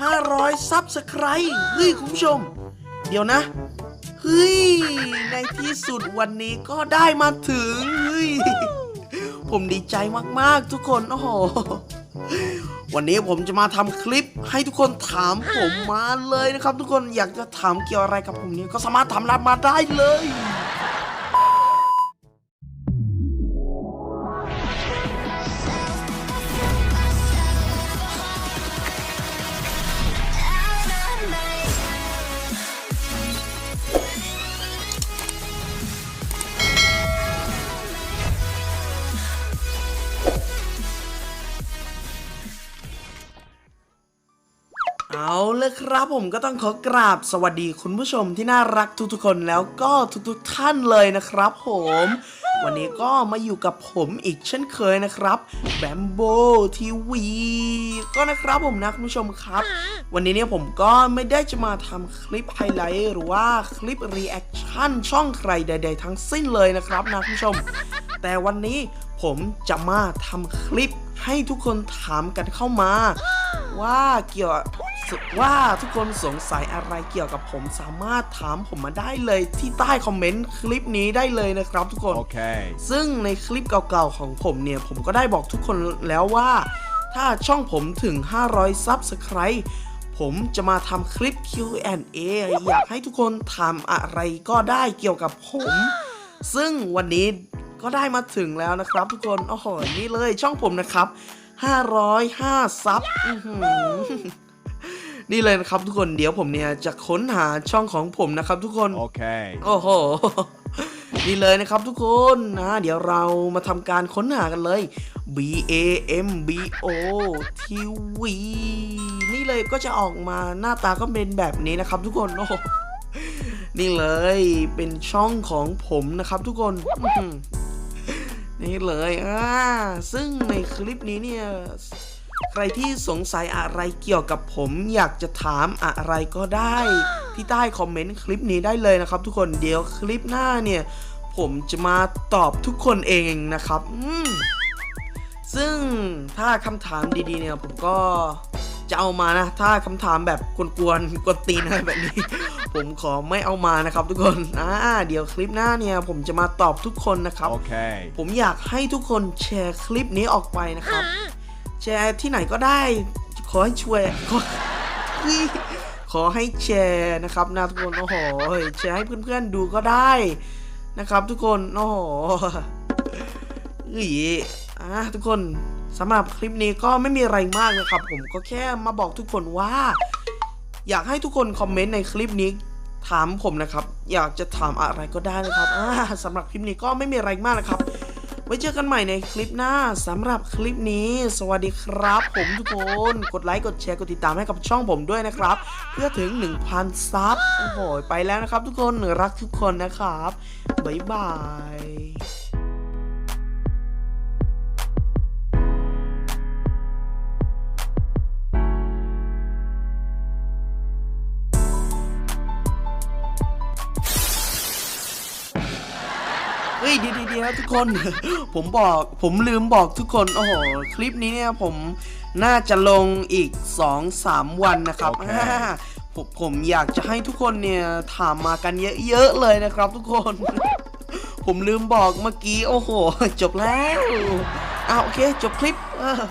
500 ซับสไครต์เฮ้ย คุณผู้ชม เดี๋ยวนะ เฮ้ย ในที่สุดวันนี้ก็ได้มาถึง เฮ้ย ผมดีใจมากๆทุกคนโอ้โหวันนี้ผมจะมาทำคลิปให้ทุกคนถามผมมาเลยนะครับ ทุกคนอยากจะถามเกี่ยวอะไรกับผมเนี่ยก็สามารถถามรับมาได้เลย เอาเลยครับผมก็ต้องขอกราบสวัสดีคุณผู้ชมที่น่ารักทุกๆคนแล้วก็ทุกๆท่านเลยนะครับผม วันนี้ก็มาอยู่กับผมอีกเช่นเคยนะครับแบมโบทีวีก็นะครับผมนะคุณผู้ชมครับ วันนี้เนี่ยผมก็ไม่ได้จะมาทำคลิปไฮไลท์หรือว่าคลิปรีแอคชั่นช่องใครใด ๆ ทั้งสิ้นเลยนะครับนะคุณผู้ชม แต่วันนี้ผมจะมาทำคลิปให้ทุกคนถามกันเข้ามาว่าเกี่ยว ว่าทุกคนสงสัยอะไรเกี่ยวกับผมสามารถถามผมมาได้เลยที่ใต้คอมเมนต์คลิปนี้ได้เลยนะครับทุกคน Okay. ซึ่งในคลิปเก่าๆของผมเนี่ย ผมก็ได้บอกทุกคนแล้วว่า ถ้าช่องผมถึง 500ซับสไครต์ผมจะมาทำคลิป Q&A อยากให้ทุกคนถามอะไรก็ได้เกี่ยวกับผม ซึ่งวันนี้ก็ได้มาถึงแล้วนะครับ ทุกคนโอ้โหนี่เลยช่องผมนะครับ 505 ซับอื้อหือ นี่เลยนะครับทุกคนเดี๋ยวผมเนี่ยจะค้นหาช่องของผมนะครับทุกคน Okay. โอ้โหนี่เลยนะครับทุกคนนะเดี๋ยวเรามาทำการค้นหากันเลย B A M B O T V นี่เลยก็จะออกมาหน้าตาก็เป็นแบบนี้นะครับทุกคนโอ้โหนี่เลยเป็นช่องของผมนะครับทุกคนอื้อหือนี่เลยอ่าซึ่งในคลิปนี้เนี่ย ใครที่สงสัยอะไรเกี่ยวกับผม อยากจะถามอะไรก็ได้ ที่ใต้คอมเมนต์คลิปนี้ได้เลยนะครับ ทุกคนเดี๋ยวคลิปหน้าเนี่ย ผมจะมาตอบทุกคนเองนะครับอืมซึ่งถ้าคำถามดีๆเนี่ยผมก็จะเอามานะ ถ้าคำถามแบบกวนๆกวนตีนอะไรแบบนี้ ผมขอไม่เอามานะครับ ทุกคนอ่าเดี๋ยวคลิปหน้าเนี่ยผมจะมาตอบทุกคนนะครับ Okay. ผมอยากให้ทุกคนแชร์คลิปนี้ออกไปนะครับ แชร์ที่ไหนก็ได้ ขอให้ช่วย ขอขอให้แชร์นะครับนะทุกคนโอ้โหแชร์ให้เพื่อนๆดูก็ได้นะครับ ทุกคนโอ้โหเฮ้ยอะทุกคนสำหรับคลิปนี้ก็ไม่มีอะไรมากนะครับ ผมก็แค่มาบอกทุกคนว่า อยากให้ทุกคนคอมเมนต์ในคลิปนี้ถามผมนะครับ อยากจะถามอะไรก็ได้นะครับอสำหรับคลิปนี้ก็ไม่มีอะไรมากนะครับ ว้เจอกันใหม่ในคลิปหน้าสำหรับคลิปนี้ สวัสดีครับ ผมทุกคนกดไลค์กดแชร์กดติดตามให้กับช่องผมด้วยนะครับ เพื่อถึง 1,000 ซับโอ้โหไปแล้วนะครับ ทุกคนรักทุกคนนะครับบ๊ายบาย เฮ้ยเดียวเดียวทุกคน ผมบอกผมลืมบอกทุกคน โอ้โห คลิปนี้เนี่ยผมน่าจะลงอีก 2-3 วันนะครับโอเคอ่าผมผมอยากจะให้ทุกคนเนี่ยถามมากันเยอะๆเลยนะครับทุกคน ผมลืมบอกเมื่อกี้ โอ้โห จบแล้วอ่าโอเค จบคลิปเออ